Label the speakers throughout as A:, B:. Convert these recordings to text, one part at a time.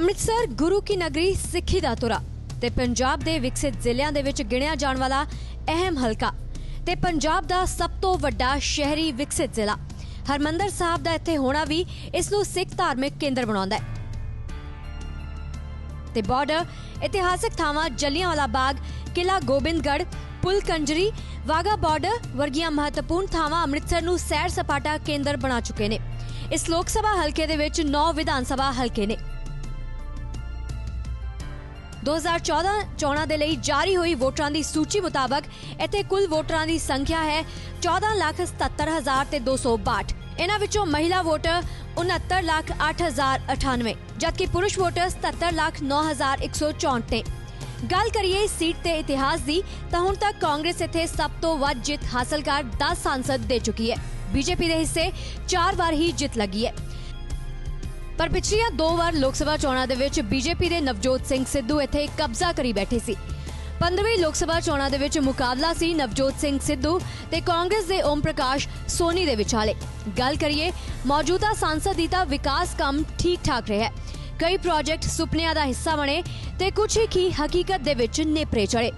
A: ਅੰਮ੍ਰਿਤਸਰ ਗੁਰੂ ਕੀ ਨਗਰੀ ਸਿੱਖੀ ਦਾ ਤੁਰਾ ਤੇ ਪੰਜਾਬ ਦੇ ਵਿਕਸਿਤ ਜ਼ਿਲ੍ਹਿਆਂ ਦੇ ਵਿੱਚ ਗਿਣਿਆ ਜਾਣ ਵਾਲਾ ਅਹਿਮ ਹਲਕਾ ਤੇ ਪੰਜਾਬ ਦਾ ਸਭ ਤੋਂ ਵੱਡਾ ਸ਼ਹਿਰੀ ਵਿਕਸਿਤ ਜ਼ਿਲ੍ਹਾ। ਹਰਮੰਦਰ ਸਾਹਿਬ ਦਾ ਇੱਥੇ ਹੋਣਾ ਵੀ ਇਸ ਨੂੰ ਸਿੱਖ ਧਾਰਮਿਕ ਕੇਂਦਰ ਬਣਾਉਂਦਾ ਹੈ। ਤੇ ਬਾਰਡਰ ਇਤਿਹਾਸਕ ਥਾਵਾਂ ਜਲਿਆਂਵਾਲਾ ਬਾਗ ਕਿਲਾ ਗੋਬਿੰਦਗੜ੍ਹ ਪੁਲ ਕੰਜਰੀ ਵਾਗਾ ਬਾਰਡਰ ਵਰਗੀਆਂ ਮਹੱਤਵਪੂਰਨ ਥਾਵਾਂ ਅੰਮ੍ਰਿਤਸਰ ਨੂੰ ਸੈਰ ਸਪਾਟਾ ਕੇਂਦਰ ਬਣਾ ਚੁੱਕੇ ਨੇ। ਇਸ ਲੋਕ ਸਭਾ ਹਲਕੇ ਦੇ ਵਿੱਚ 9 ਵਿਧਾਨ ਸਭਾ ਹਲਕੇ ਨੇ। 2014 ਚੋਣਾਂ ਦੇ ਲਈ ਜਾਰੀ ਹੋਈ ਵੋਟਰਾਂ ਦੀ ਸੂਚੀ ਮੁਤਾਬਕ ਇੱਥੇ ਕੁੱਲ ਵੋਟਰਾਂ ਦੀ ਸੰਖਿਆ ਹੈ 14,77,000 ਤੇ 262 ਇਹਨਾਂ ਵਿੱਚੋਂ ਮਹਿਲਾ ਵੋਟਰ 69,08,098 ਜਦਕਿ ਪੁਰਸ਼ ਵੋਟਰ 77,09,164 ਨੇ ਗੱਲ ਕਰੀਏ ਇਸ ਸੀਟ ਤੇ ਇਤਿਹਾਸ ਦੀ ਤਾਂ ਹੁਣ ਤੱਕ ਕਾਂਗਰਸ ਇੱਥੇ ਸਭ ਤੋਂ ਵੱਧ ਜਿੱਤ ਹਾਸਲ ਕਰ 10 ਸੰਸਦ ਦੇ ਚੁੱਕੀ ਹੈ। ਬੀਜੇਪੀ ਦੇ ਹਿੱਸੇ 4 ਵਾਰ ਹੀ ਜਿੱਤ ਲੱਗੀ ਹੈ। ਪਰ ਪਿਛਲੀਆਂ ਦੋ ਵਾਰ ਲੋਕ ਸਭਾ ਚੋਣਾਂ ਦੇ ਵਿੱਚ ਬੀਜੇਪੀ ਦੇ ਨਵਜੋਤ ਸਿੰਘ ਸਿੱਧੂ ਇੱਥੇ ਕਬਜ਼ਾ ਕਰੀ ਬੈਠੇ ਸੀ। 15ਵੀਂ ਲੋਕ ਸਭਾ ਚੋਣਾਂ ਦੇ ਵਿੱਚ ਮੁਕਾਬਲਾ ਸੀ ਨਵਜੋਤ ਸਿੰਘ ਸਿੱਧੂ ਤੇ ਕਾਂਗਰਸ ਦੇ ਓਮ ਪ੍ਰਕਾਸ਼ ਸੋਨੀ ਦੇ ਵਿਚਾਲੇ। ਗੱਲ ਕਰੀਏ, ਮੌਜੂਦਾ ਸੰਸਦ ਦੀ ਤਾਂ ਵਿਕਾਸ ਕੰਮ ਠੀਕ ਠਾਕ ਰਿਹਾ ਹੈ। ਕਈ ਪ੍ਰੋਜੈਕਟ ਸੁਪਨਿਆਂ ਦਾ ਹਿੱਸਾ ਬਣੇ ਤੇ ਕੁਝ ਹੀ ਹਕੀਕਤ ਦੇ ਵਿੱਚ ਨੇਪਰੇ ਚੜੇ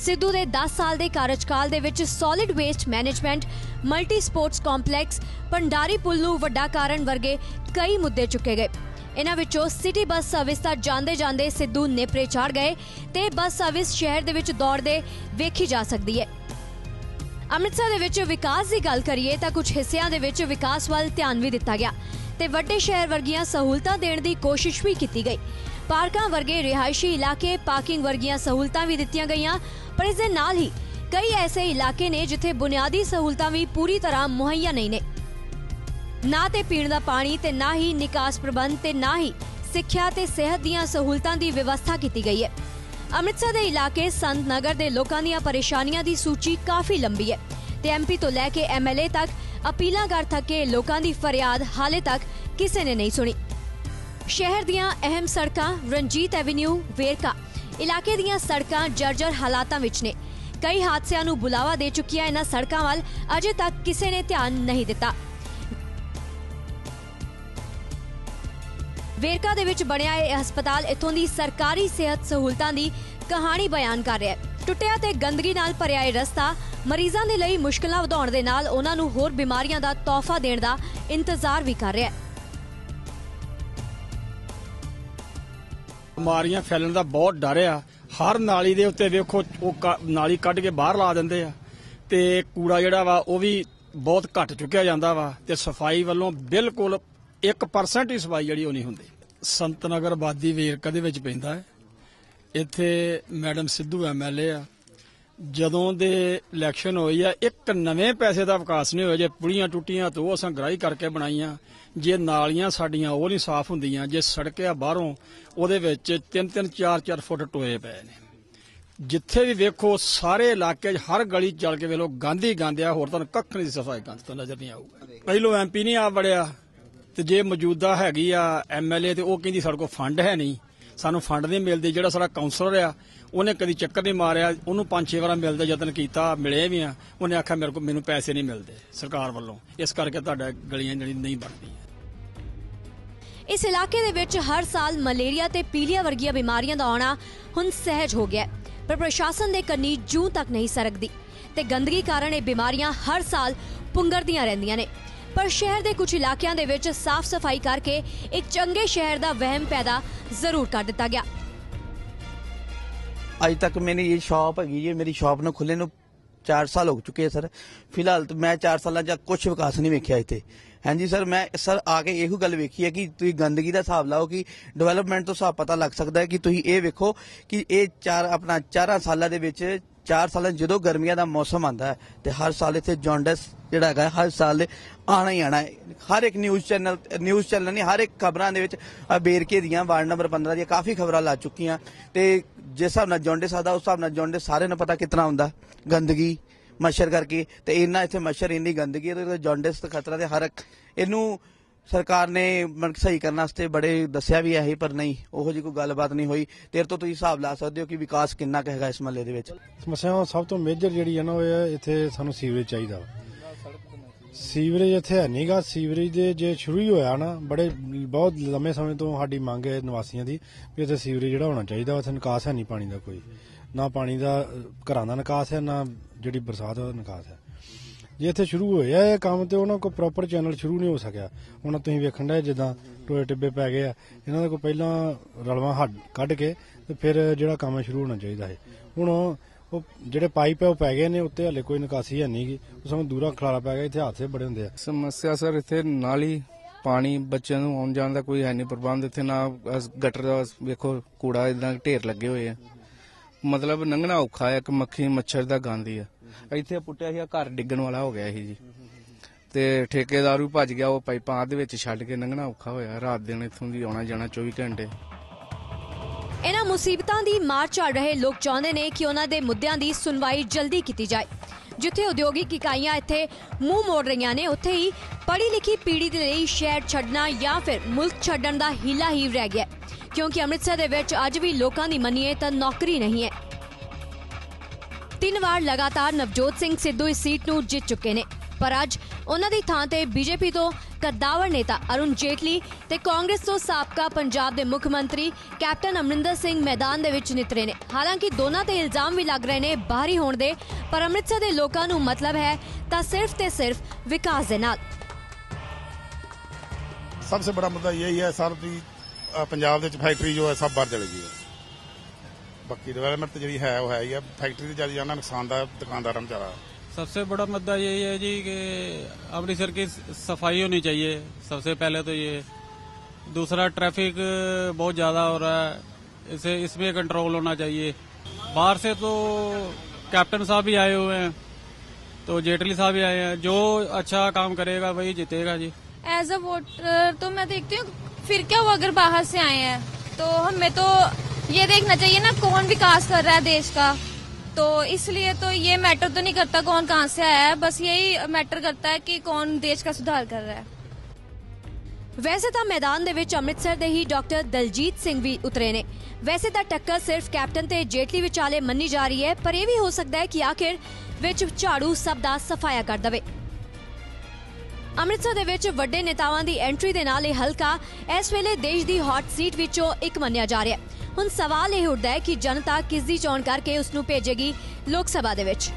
A: ਸਿੱਧੂ ਦੇ 10 ਸਾਲ ਦੇ ਕਾਰਜਕਾਲ ਦੇ ਵਿੱਚ solid waste management multi sports complex Bhandari Pul ਨੂੰ ਵੱਡਾ ਕਾਰਨ ਵਰਗੇ ਕਈ ਮੁੱਦੇ ਚੁੱਕੇ ਗਏ। ਇਹਨਾਂ ਵਿੱਚੋਂ ਸਿਟੀ ਬੱਸ ਸਰਵਿਸ ਤਾਂ ਜਾਂਦੇ ਜਾਂਦੇ ਸਿੱਧੂ ਨੇਪਰੇ ਚਾੜ ਗਏ ਤੇ ਬੱਸ ਸਰਵਿਸ ਸ਼ਹਿਰ ਦੇ ਵਿੱਚ ਦੌੜਦੇ ਵੇਖੀ ਜਾ ਸਕਦੀ ਹੈ। ਅੰਮ੍ਰਿਤਸਰ ਦੇ ਵਿੱਚ ਵਿਕਾਸ ਦੀ ਗੱਲ ਕਰੀਏ ਤਾਂ ਕੁਝ ਹਿੱਸਿਆਂ ਦੇ ਵਿੱਚ ਵਿਕਾਸ ਵੱਲ ਧਿਆਨ ਵੀ ਦਿੱਤਾ ਗਿਆ ਤੇ ਵੱਡੇ ਸ਼ਹਿਰ ਵਰਗੀਆਂ ਸਹੂਲਤਾਂ ਦੇਣ ਦੀ ਕੋਸ਼ਿਸ਼ ਵੀ ਕੀਤੀ ਗਈ। ਪਾਰਕਾਂ ਵਰਗੇ ਰਿਹਾਇਸ਼ੀ ਇਲਾਕੇ ਪਾਰਕਿੰਗ ਵਰਗੀਆਂ ਸਹੂਲਤਾਂ ਵੀ ਦਿੱਤੀਆਂ ਗਈਆਂ ਪਰ ਇਸ ਦੇ ਨਾਲ ਹੀ ਕਈ ਐਸੇ ਇਲਾਕੇ ਨੇ ਜਿੱਥੇ ਬੁਨਿਆਦੀ ਸਹੂਲਤਾਂ ਵੀ ਪੂਰੀ ਤਰ੍ਹਾਂ ਮੁਹੱਈਆ ਨਹੀਂ ਨੇ। ਨਾ ਤੇ ਪੀਣ ਦਾ ਪਾਣੀ ਤੇ ਨਾ ਹੀ ਨਿਕਾਸ ਪ੍ਰਬੰਧ ਤੇ ਨਾ ਹੀ ਸਿੱਖਿਆ ਤੇ ਸਿਹਤ ਦੀਆਂ ਸਹੂਲਤਾਂ ਦੀ ਵਿਵਸਥਾ ਕੀਤੀ ਗਈ ਹੈ। ਅੰਮ੍ਰਿਤਸਰ ਦੇ ਇਲਾਕੇ ਸੰਤ ਨਗਰ ਦੇ ਲੋਕਾਂ ਦੀਆਂ ਪਰੇਸ਼ਾਨੀਆਂ ਦੀ ਸੂਚੀ ਕਾਫੀ ਲੰਬੀ ਹੈ ਤੇ ਐਮਪੀ ਤੋਂ ਲੈ ਕੇ ਐਮਐਲਏ ਤੱਕ ਅਪੀਲਾਂ ਕਰ ਥੱਕੇ ਲੋਕਾਂ ਦੀ ਫਰਿਆਦ ਹਾਲੇ ਤੱਕ ਕਿਸੇ ਨੇ ਨਹੀਂ ਸੁਣੀ। ਸ਼ਹਿਰ ਦੀਆਂ ਅਹਿਮ ਸੜਕਾਂ ਰਣਜੀਤ ਐਵੀਨਿਊ, ਵੇਰਕਾ ਇਲਾਕੇ ਦੀਆਂ ਸੜਕਾਂ ਜਰਜਰ ਹਾਲਾਤਾਂ ਵਿੱਚ ਨੇ। ਕਈ ਹਾਦਸਿਆਂ ਨੂੰ ਬੁਲਾਵਾ ਦੇ ਚੁੱਕੀਆਂ ਇਹਨਾਂ ਸੜਕਾਂ ਵੱਲ, ਅਜੇ ਤੱਕ ਕਿਸੇ ਨੇ ਧਿਆਨ ਨਹੀਂ ਦਿੱਤਾ। ਵੇਰਕਾ ਦੇ ਵਿੱਚ ਬਣਿਆ ਇਹ ਹਸਪਤਾਲ ਇਥੋਂ ਦੀ ਸਰਕਾਰੀ ਸਿਹਤ ਸਹੂਲਤਾਂ ਦੀ ਕਹਾਣੀ ਬਿਆਨ ਕਰ ਰਿਹਾ ਹੈ। ਟੁੱਟਿਆ ਤੇ ਗੰਦਗੀ ਨਾਲ ਭਰਿਆ ਇਹ ਰਸਤਾ ਮਰੀਜ਼ਾਂ ਦੇ ਲਈ ਮੁਸ਼ਕਲਾਂ ਵਧਾਉਣ ਦੇ ਨਾਲ ਉਹਨਾਂ ਨੂੰ ਹੋਰ ਬਿਮਾਰੀਆਂ ਦਾ ਤੋਹਫਾ ਦੇਣ ਦਾ ਇੰਤਜ਼ਾਰ ਵੀ ਕਰ ਰਿਹਾ ਹੈ।
B: ਬਿਮਾਰੀਆਂ ਫੈਲਣ ਦਾ ਬਹੁਤ ਡਰ ਆ। ਹਰ ਨਾਲੀ ਦੇ ਉੱਤੇ ਵੇਖੋ, ਉਹ ਨਾਲੀ ਕੱਢ ਕੇ ਬਾਹਰ ਲਾ ਦਿੰਦੇ ਆ। ਤੇ ਕੂੜਾ ਜਿਹੜਾ ਵਾ, ਉਹ ਵੀ ਬਹੁਤ ਘੱਟ ਚੁੱਕਿਆ ਜਾਂਦਾ ਵਾ। ਤੇ ਸਫ਼ਾਈ ਵੱਲੋਂ ਬਿਲਕੁਲ 1% ਹੀ ਸਫ਼ਾਈ ਜਿਹੜੀ ਉਹ ਨਹੀਂ ਹੁੰਦੀ। ਸੰਤ ਨਗਰ ਆਬਾਦੀ ਵੇਰਕਾ ਦੇ ਵਿੱਚ ਪੈਂਦਾ ਹੈ। ਇੱਥੇ ਮੈਡਮ ਸਿੱਧੂ ਐਮਐਲਏ ਆ। ਜਦੋਂ ਦੇ ਇਲੈਕਸ਼ਨ ਹੋਈ ਆ, ਇੱਕ ਨਵੇਂ ਪੈਸੇ ਦਾ ਵਿਕਾਸ ਨਹੀਂ ਹੋਇਆ, ਜੇ ਪੁਲੀਆਂ ਟੁੱਟੀਆਂ ਤੇ ਉਹ ਅਸਾਂ ਗ੍ਰਾਈ ਕਰਕੇ ਬਣਾਈਆਂ। ਜੇ ਨਾਲੀਆਂ ਸਾਡੀਆਂ ਉਹ ਨਹੀਂ ਸਾਫ਼ ਹੁੰਦੀਆਂ, ਜੇ ਸੜਕਿਆ ਬਾਹਰੋਂ ਉਹਦੇ ਵਿੱਚ 3-3 4-4 ਫੁੱਟ ਟੋਏ ਪਏ ਨੇ। ਜਿੱਥੇ ਵੀ ਵੇਖੋ, ਸਾਰੇ ਇਲਾਕੇ 'ਚ ਹਰ ਗਲੀ 'ਚ ਚੱਲ ਕੇ ਵੇਲੋ ਗਾਂਧੀ ਗਾਂਧਿਆ ਹੋਰ ਤੁਹਾਨੂੰ ਕੱਖ ਨਹੀਂ ਸਫ਼ਾਈ ਗੰਦ ਤਾਂ ਨਜ਼ਰ ਨਹੀਂ ਆਊਗਾ। ਪਹਿਲੋਂ ਐਮਪੀ ਨਹੀਂ ਆ ਵੜਿਆ, ਤੇ ਜੇ ਮੌਜੂਦਾ ਹੈਗੀ ਆ ਐਮਐਲਏ ਤੇ ਉਹ ਕਹਿੰਦੀ ਸਾਡੇ ਕੋਲ ਫੰਡ ਹੈ ਨਹੀਂ, ਸਾਨੂੰ ਫੰਡ ਨਹੀਂ ਮਿਲਦੇ, ਜਿਹੜਾ ਸਾਡਾ ਕਾਉਂਸਲਰ ਆ ਉਹਨੇ ਕਦੀ ਚੱਕਰ ਨਹੀਂ ਮਾਰਿਆ, ਉਹਨੂੰ ਪੰਜ ਛੇ ਵਾਰਾਂ ਮਿਲਦਾ ਯਤਨ ਕੀਤਾ, ਮਿਲੇ ਵੀ ਆ। ਉਹਨੇ ਆਖਿਆ, ਮੇਰੇ ਕੋਲ ਮੈਨੂੰ ਪੈਸੇ ਨਹੀਂ ਮਿਲਦੇ ਸਰਕਾਰ ਵੱਲੋਂ। ਇਸ ਕਰਕੇ ਤੁਹਾਡਾ ਗਲੀਆਂ ਜਿਹੜੀ ਨਹੀਂ ਬਣਦੀਆਂ
A: ਇਸ ਇਲਾਕੇ ਦੇ ਵਿੱਚ ਹਰ ਸਾਲ ਮਲੇਰੀਆ ਤੇ ਪੀਲੀਆ ਵਰਗੀਆਂ ਬਿਮਾਰੀਆਂ ਦਾ ਆਉਣਾ ਹੁਣ ਸਹਿਜ ਹੋ ਗਿਆ ਹੈ। ਪਰ ਪ੍ਰਸ਼ਾਸਨ ਦੇ ਕੰਨੀ ਜੂੰ ਤੱਕ ਨਹੀਂ ਸਰਕਦੀ ਤੇ ਗੰਦਗੀ ਕਾਰਨ ਇਹ ਬਿਮਾਰੀਆਂ ਹਰ ਸਾਲ ਪੁੰਗਰਦੀਆਂ ਰਹਿੰਦੀਆਂ ਨੇ। ਪਰ ਸ਼ਹਿਰ ਦੇ ਕੁਝ ਇਲਾਕਿਆਂ ਦੇ ਵਿੱਚ ਸਾਫ਼ ਸਫ਼ਾਈ ਕਰਕੇ ਇੱਕ ਚੰਗੇ ਸ਼ਹਿਰ ਦਾ ਵਹਿਮ ਪੈਦਾ ਜ਼ਰੂਰ ਕਰ ਦਿੱਤਾ ਗਿਆ।
C: ਅੱਜ ਤੱਕ ਮੇਰੀ ਇਹ ਸ਼ਾਪ ਹੈਗੀ ਜੀ ਮੇਰੀ ਸ਼ਾਪ ਨੂੰ ਖੁੱਲੇ ਨੂੰ 4 ਸਾਲ ਹੋ ਚੁੱਕੇ ਆ ਸਰ। ਫਿਲਹਾਲ ਮੈਂ 4 ਸਾਲਾਂ ਚ ਕੁਝ ਵਿਕਾਸ ਨਹੀਂ ਵੇਖਿਆ ਇੱਥੇ। ਹਾਂਜੀ ਸਰ, ਮੈਂ ਸਰ ਆ ਕੇ ਇਹੋ ਗੱਲ ਵੇਖੀ ਹੈ ਕਿ ਤੁਸੀਂ ਗੰਦਗੀ ਦਾ ਹਿਸਾਬ ਲਾਓ ਕਿ ਡਿਵੈਲਪਮੈਂਟ ਤੋਂ ਹਿਸਾਬ ਪਤਾ ਲੱਗ ਸਕਦਾ ਹੈ ਕਿ ਤੁਸੀਂ ਇਹ ਵੇਖੋ ਕਿ ਇਹ ਚਾਰ, ਆਪਣਾ 4 ਸਾਲਾਂ ਦੇ ਵਿੱਚ 4 ਸਾਲਾਂ ਜਦੋਂ ਗਰਮੀਆਂ ਦਾ ਮੌਸਮ ਆਂਦਾ ਹੈ ਤੇ ਹਰ ਸਾਲ ਇੱਥੇ ਜੌਂਡਸ ਜਿਹੜਾ ਹੈਗਾ, ਹਰ ਸਾਲ ਆਣਾ ਹੀ ਆਣਾ ਹਰ ਇੱਕ ਨਿਊਜ਼ ਚੈਨਲ ਨਿਊਜ਼ ਚੈਨਲ ਨਹੀਂ, ਹਰ ਇੱਕ ਖਬਰਾਂ ਦੇ ਵਿੱਚ ਆਹ ਬੇਰਕੇ ਦੀਆਂ, ਵਾਰਡ ਨੰਬਰ 15 ਦੀਆਂ ਕਾਫੀ ਖਬਰਾਂ ਲਾ ਚੁੱਕੀਆਂ। ਤੇ ਜਿਸ ਹਿਸਾਬ ਨਾਲ ਜੌਂਡਸ ਆਦਾ ਉਸ ਹਿਸਾਬ ਨਾਲ ਜੌਂਡਸ ਸਾਰਿਆਂ ਨੂੰ ਪਤਾ ਕਿਤਨਾ ਹੁੰਦਾ। ਗੰਦਗੀ, ਮੱਛਰ ਕਰਕੇ। ਤੇ ਇੰਨਾ ਇੱਥੇ ਮੱਛਰ, ਇੰਨੀ ਗੰਦਗੀ ਹੈ, ਤੇ ਜੌਂਡਸ ਦਾ ਖਤਰਾ ਤੇ ਹਰ ਇਹਨੂੰ ਸਰਕਾਰ ਨੇ ਮਨ ਸਹੀ ਕਰਨ ਵਾਸਤੇ ਬੜੇ ਦੱਸਿਆ ਵੀ ਹੈ ਇਹ, ਪਰ ਨਹੀਂ, ਉਹੋ ਜਿਹੀ ਕੋਈ ਗੱਲਬਾਤ ਨਹੀਂ ਹੋਈ। ਤੇਰੇ ਤੋਂ ਤੁਸੀਂ ਹਿਸਾਬ ਲਾ ਸਕਦੇ ਹੋ ਕਿ ਵਿਕਾਸ ਕਿੰਨਾ ਕੁ ਹੈਗਾ ਇਸ ਮਹੱਲੇ ਦੇ ਵਿੱਚ।
D: ਸਮੱਸਿਆ ਸਭ ਤੋਂ ਮੇਜਰ ਜਿਹੜੀ ਹੈ ਨਾ, ਉਹ ਇੱਥੇ ਸਾਨੂੰ ਸੀਵਰੇਜ ਚਾਹੀਦਾ ਸੀਵਰੇਜ ਇੱਥੇ ਹੈ ਨਹੀਂਗਾ ਸੀਵਰੇਜ ਦੇ ਜੇ ਸ਼ੁਰੂ ਹੀ ਹੋਇਆ ਨਾ, ਬੜੇ ਬਹੁਤ ਲੰਮੇ ਸਮੇਂ ਤੋਂ ਸਾਡੀ ਮੰਗ ਹੈ ਨਿਵਾਸੀਆਂ ਦੀ ਵੀ ਇੱਥੇ ਸੀਵਰੇਜ ਜਿਹੜਾ ਹੋਣਾ ਚਾਹੀਦਾ। ਉੱਥੇ ਨਿਕਾਸ ਹੈ ਨਹੀਂ ਪਾਣੀ ਦਾ ਕੋਈ। ਨਾ ਪਾਣੀ ਦਾ, ਘਰਾਂ ਦਾ ਨਿਕਾਸ ਹੈ, ਨਾ ਜਿਹੜੀ ਬਰਸਾਤ ਦਾ ਨਿਕਾਸ ਹੈ। ਜੇ ਇੱਥੇ ਸ਼ੁਰੂ ਹੋਇਆ ਇਹ ਕੰਮ ਤੇ ਉਹਨਾਂ ਕੋਲ ਪ੍ਰੋਪਰ ਚੈਨਲ ਸ਼ੁਰੂ ਨਹੀਂ ਹੋ ਸਕਿਆ। ਹੁਣ ਤੁਸੀਂ ਵੇਖਣ ਦਾ ਜਿੱਦਾਂ ਟੋਏ ਟਿੱਬੇ ਪੈ ਗਏ ਆ, ਇਹਨਾਂ ਦਾ ਕੋਈ ਪਹਿਲਾਂ ਰਲਵਾ ਹੱਡ ਕੱਢ ਕੇ ਤੇ ਫਿਰ ਜਿਹੜਾ ਕੰਮ ਸ਼ੁਰੂ ਹੋਣਾ ਚਾਹੀਦਾ ਹੈ। ਹੁਣ ਉਹ ਜਿਹੜੇ ਪਾਈਪ ਹੈ, ਉਹ ਪੈ ਗਏ ਨੇ ਉੱਤੇ, ਹਲੇ ਕੋਈ ਨਿਕਾਸੀ ਹੈ ਨਹੀਂਗੀ ਉਸ ਸਮੇਂ ਦੂਰਾ ਖਲਾਰਾ ਪੈ ਗਿਆ ਇੱਥੇ ਹਾਦਸੇ ਬੜੇ ਹੁੰਦੇ ਆ।
E: ਸਮੱਸਿਆ ਸਰ, ਇੱਥੇ ਨਾਲੀ ਪਾਣੀ ਬੱਚਿਆਂ ਨੂੰ ਆਉਣ ਜਾਣ ਦਾ ਕੋਈ ਹੈ ਨਹੀਂ ਪ੍ਰਬੰਧ। ਇੱਥੇ ਨਾ ਗਟਰ ਦਾ ਵੇਖੋ ਕੂੜਾ ਇਦਾਂ ਢੇਰ ਲੱਗੇ ਹੋਏ ਆ। ਮਤਲਬ ਲੰਘਣਾ ਔਖਾ ਹੈ ਇੱਕ ਮੱਖੀ ਮੱਛਰ ਦਾ ਗੰਦ ਆ। ਇੱਥੇ ਪੁੱਟਿਆ ਸੀ ਘਰ ਡਿੱਗਣ ਵਾਲਾ ਹੋ ਗਿਆ ਸੀ ਜੀ। ਤੇ ਠੇਕੇਦਾਰ ਵੀ ਭੱਜ ਗਿਆ, ਉਹ ਪਾਈਪਾਂ ਦੇ ਵਿੱਚ ਛੱਡ ਕੇ ਲੰਘਣਾ ਔਖਾ ਹੋਇਆ। ਰਾਤ ਦਿਨ ਇੱਥੋਂ ਦੀ ਆਉਣਾ ਜਾਣਾ 24 ਘੰਟੇ।
A: ਇਹਨਾਂ ਮੁਸੀਬਤਾਂ ਦੀ ਮਾਰ ਝਾੜ ਰਹੇ ਲੋਕ ਚਾਹੁੰਦੇ ਨੇ ਕਿ ਉਹਨਾਂ ਦੇ ਮੁੱਦਿਆਂ ਦੀ ਸੁਣਵਾਈ ਜਲਦੀ ਕੀਤੀ ਜਾਏ। ਜਿੱਥੇ ਉਦਯੋਗਿਕ ਇਕਾਈਆਂ ਇੱਥੇ ਮੂੰਹ ਮੋੜ ਰਹੀਆਂ ਨੇ, ਉੱਥੇ ਹੀ ਪੜ੍ਹੀ ਲਿਖੀ ਪੀੜ੍ਹੀ ਦੇ ਲਈ ਸ਼ਹਿਰ ਛੱਡਣਾ ਜਾਂ ਫਿਰ ਮੁਲਕ ਛੱਡਣ ਦਾ ਹੀਲਾ ਹੀ ਰਹਿ ਗਿਆ ਕਿਉਂਕਿ ਅੰਮ੍ਰਿਤਸਰ ਦੇ ਵਿੱਚ ਅੱਜ ਵੀ ਲੋਕਾਂ ਦੀ ਮੰਨੀਏ ਤਾਂ ਨੌਕਰੀ ਨਹੀਂ ਹੈ। ਤਿੰਨ ਵਾਰ ਲਗਾਤਾਰ ਨਵਜੋਤ ਸਿੰਘ ਸਿੱਧੂ ਇਸ ਸੀਟ ਨੂੰ ਜਿੱਤ ਚੁੱਕੇ ਨੇ। ਪਰ ਅੱਜ ਉਹਨਾਂ ਦੀ ਥਾਂ ਤੇ ਬੀਜੇਪੀ ਤੋਂ ਕੱਦਾਵਰ ਨੇਤਾ ਅਰੁਣ ਜੇਟਲੀ ਤੇ ਕਾਂਗਰਸ ਤੋਂ ਸਾਬਕਾ ਪੰਜਾਬ ਦੇ ਮੁੱਖ ਮੰਤਰੀ ਕੈਪਟਨ ਅਮਰਿੰਦਰ ਸਿੰਘ ਮੈਦਾਨ ਦੇ ਵਿੱਚ ਨਿਤਰੇ ਨੇ ਹਾਲਾਂਕਿ ਦੋਨਾਂ ਤੇ ਇਲਜ਼ਾਮ ਵੀ ਲੱਗ ਰਹੇ ਨੇ ਬਾਹਰੀ ਹੋਣ ਦੇ ਪਰ ਅੰਮ੍ਰਿਤਸਰ ਦੇ ਲੋਕਾਂ ਨੂੰ ਮਤਲਬ ਹੈ ਤਾਂ ਸਿਰਫ ਤੇ ਸਿਰਫ ਵਿਕਾਸ ਦੇ ਨਾਲ
F: सबसे बड़ा मुद्दा यही है सर ਵੀ ਅ, ਪੰਜਾਬ ਦੇ ਵਿੱਚ ਫੈਕਟਰੀ ਜੋ ਹੈ ਸਭ ਬਾਹਰ ਚਲੇ ਗਈ ਹੈ ਬਾਕੀ ਡਿਵੈਲਪਮੈਂਟ ਜਿਹੜੀ ਹੈ ਉਹ ਹੈ ਹੀ ਹੈ ਫੈਕਟਰੀ ਦੀ ਜਿਆਦਾ ਜਾਣਾ
G: सबसे बड़ा मुद्दा यही है जी कि अमृतसर की सफ़ाई होनी चाहिए। सबसे पहले तो ये। दूसरा, ट्रैफ़िक बहुत ज़्यादा हो रहा है। इसे, इसमें कंट्रोल होना चाहिए। बाहर से तो कैप्टन साहब भी आए हुए हैं। तो जेटली साहब भी आए हैं। जो अच्छा काम करेगा, वही जीतेगा जी।
H: एज अ वोटर तो मैं देखती हूँ, फिर क्या हुआ अगर बाहर से आए हैं? तो हमें तो ये देखना चाहिए ना, कौन विकास कर रहा है देश का? तो इसलिए तो ये मैटर तो नहीं करता कौन कहाँ से आया है बस यही मैटर करता है कि कौन देश का सुधार कर रहा है
A: ਵੈਸੇ ਤਾਂ ਮੈਦਾਨ ਦੇ ਵਿੱਚ ਅੰਮ੍ਰਿਤਸਰ ਦੇ ਹੀ ਡਾਕਟਰ ਦਲਜੀਤ ਸਿੰਘ ਵੀ ਉਤਰੇ ਨੇ ਵੈਸੇ ਤਾਂ ਟੱਕਰ ਸਿਰਫ ਕੈਪਟਨ ਤੇ ਜੇਟਲੀ ਵਿਚਾਲੇ ਮੰਨੀ ਜਾ ਰਹੀ ਹੈ ਪਰ ਇਹ ਵੀ ਹੋ ਸਕਦਾ ਹੈ ਕਿ ਆਖਿਰ ਵਿੱਚ ਝਾੜੂ ਸਭ ਦਾ ਸਫਾਇਆ ਕਰ ਦਵੇ ਅੰਮ੍ਰਿਤਸਰ ਦੇ ਵਿੱਚ ਵੱਡੇ ਨੇਤਾਵਾਂ ਦੀ ਐਂਟਰੀ ਦੇ ਨਾਲ ਇਹ ਹਲਕਾ ਇਸ ਵੇਲੇ ਦੇਸ਼ ਦੀ ਹੌਟ ਸੀਟ ਵਿੱਚੋਂ ਇੱਕ ਮੰਨਿਆ ਜਾ ਰਿਹਾ ਹੈ ਹੁਣ ਸਵਾਲ ਇਹ ਉੱਠਦਾ ਹੈ ਕਿ ਜਨਤਾ ਕਿਸ ਦੀ ਚੋਣ ਕਰਕੇ ਉਸ ਨੂੰ ਭੇਜੇਗੀ ਲੋਕ ਸਭਾ ਦੇ ਵਿੱਚ।